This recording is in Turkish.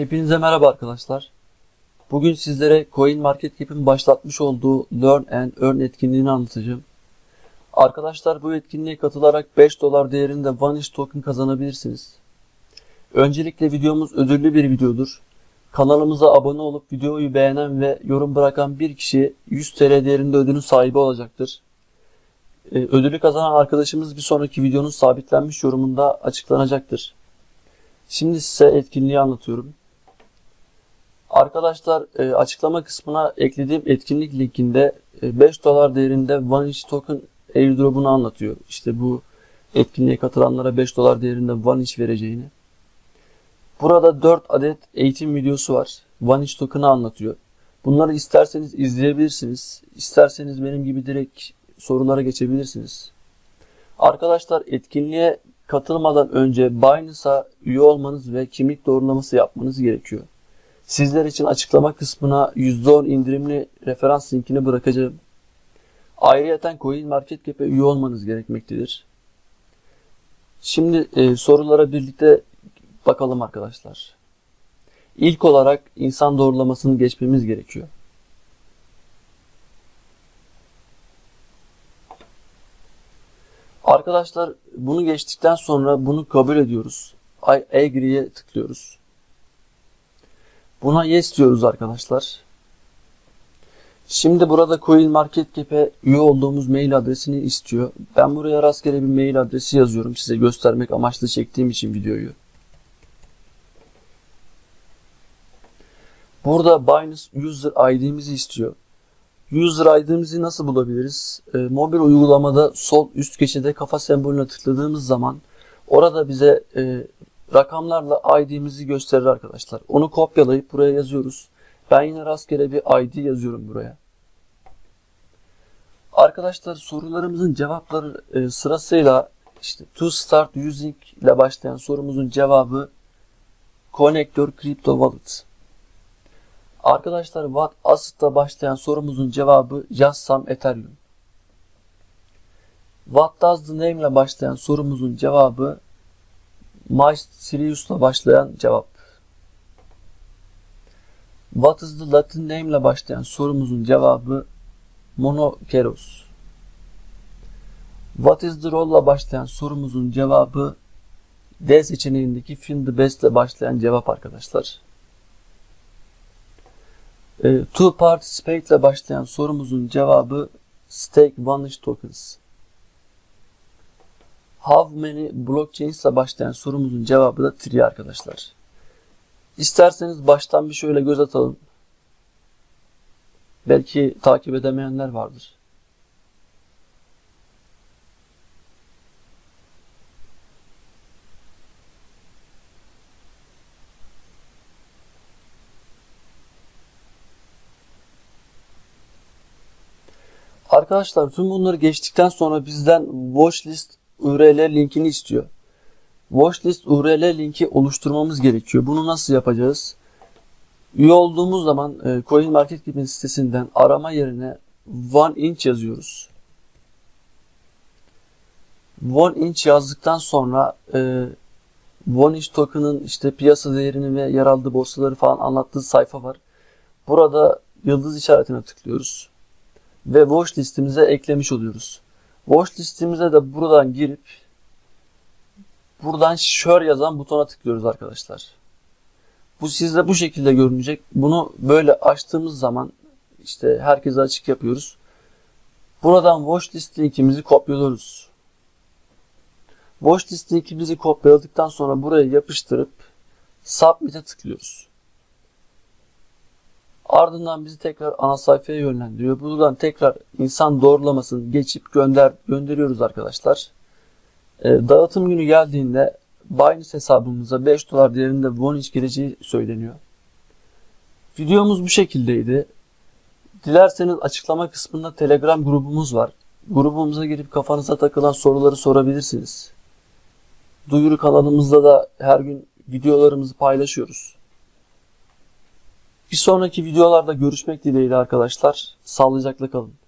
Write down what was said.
Hepinize merhaba arkadaşlar. Bugün sizlere CoinMarketCap'in başlatmış olduğu Learn and Earn etkinliğini anlatacağım. Arkadaşlar bu etkinliğe katılarak 5 dolar değerinde Vanish token kazanabilirsiniz. Öncelikle videomuz ödüllü bir videodur. Kanalımıza abone olup videoyu beğenen ve yorum bırakan bir kişi 100 TL değerinde ödülün sahibi olacaktır. Ee, Ödülü kazanan arkadaşımız bir sonraki videonun sabitlenmiş yorumunda açıklanacaktır. Şimdi size etkinliği anlatıyorum. Arkadaşlar e, açıklama kısmına eklediğim etkinlik linkinde e, 5 dolar değerinde Vanish Token airdrop'unu anlatıyor. İşte bu etkinliğe katılanlara 5 dolar değerinde Vanish vereceğini. Burada 4 adet eğitim videosu var. Vanish Token'ı anlatıyor. Bunları isterseniz izleyebilirsiniz. İsterseniz benim gibi direkt sorulara geçebilirsiniz. Arkadaşlar etkinliğe katılmadan önce Binance'a üye olmanız ve kimlik doğrulaması yapmanız gerekiyor. Sizler için açıklama kısmına %10 indirimli referans linkini bırakacağım. Ayrıca CoinMarketCap'e üye olmanız gerekmektedir. Şimdi e, sorulara birlikte bakalım arkadaşlar. İlk olarak insan doğrulamasını geçmemiz gerekiyor. Arkadaşlar bunu geçtikten sonra bunu kabul ediyoruz. Agree'ye tıklıyoruz. Buna yes diyoruz arkadaşlar. Şimdi burada CoinMarketCap'e üye olduğumuz mail adresini istiyor. Ben buraya rastgele bir mail adresi yazıyorum. Size göstermek amaçlı çektiğim için videoyu. Burada Binance User ID'mizi istiyor. User ID'mizi nasıl bulabiliriz? E, mobil uygulamada sol üst köşede kafa sembolüne tıkladığımız zaman orada bize e, rakamlarla ID'mizi gösterir arkadaşlar. Onu kopyalayıp buraya yazıyoruz. Ben yine rastgele bir ID yazıyorum buraya. Arkadaşlar sorularımızın cevapları e, sırasıyla işte to start using ile başlayan sorumuzun cevabı Connector Crypto Wallet. Arkadaşlar what asset'la başlayan sorumuzun cevabı just some Ethereum. What does the name ile başlayan sorumuzun cevabı My Sirius'la başlayan cevap. What is the Latin name ile başlayan sorumuzun cevabı Monokeros. What is the role ile başlayan sorumuzun cevabı D seçeneğindeki fill the best ile başlayan cevap arkadaşlar. E, to participate ile başlayan sorumuzun cevabı stake vanish tokens. How many blockchains ile başlayan sorumuzun cevabı da tree arkadaşlar. İsterseniz baştan bir şöyle göz atalım. Belki takip edemeyenler vardır. Arkadaşlar tüm bunları geçtikten sonra bizden watchlist URL linkini istiyor. Watchlist URL linki oluşturmamız gerekiyor. Bunu nasıl yapacağız? Üye olduğumuz zaman e, CoinMarketCap'in sitesinden arama yerine one inch yazıyoruz. One inch yazdıktan sonra e, one inch token'ın işte piyasa değerini ve yer aldığı borsaları falan anlattığı sayfa var. Burada yıldız işaretine tıklıyoruz ve watch listemize eklemiş oluyoruz. Watch listemize de buradan girip buradan share yazan butona tıklıyoruz arkadaşlar. Bu sizde bu şekilde görünecek. Bunu böyle açtığımız zaman işte herkese açık yapıyoruz. Buradan watch list linkimizi kopyalıyoruz. Watch list linkimizi kopyaladıktan sonra buraya yapıştırıp submit'e tıklıyoruz. Ardından bizi tekrar ana sayfaya yönlendiriyor. Buradan tekrar insan doğrulamasını geçip gönder gönderiyoruz arkadaşlar. E, dağıtım günü geldiğinde Binance hesabımıza 5 dolar değerinde Vonage gireceği söyleniyor. Videomuz bu şekildeydi. Dilerseniz açıklama kısmında Telegram grubumuz var. Grubumuza girip kafanıza takılan soruları sorabilirsiniz. Duyuru kanalımızda da her gün videolarımızı paylaşıyoruz. Bir sonraki videolarda görüşmek dileğiyle arkadaşlar. Sağlıcakla kalın.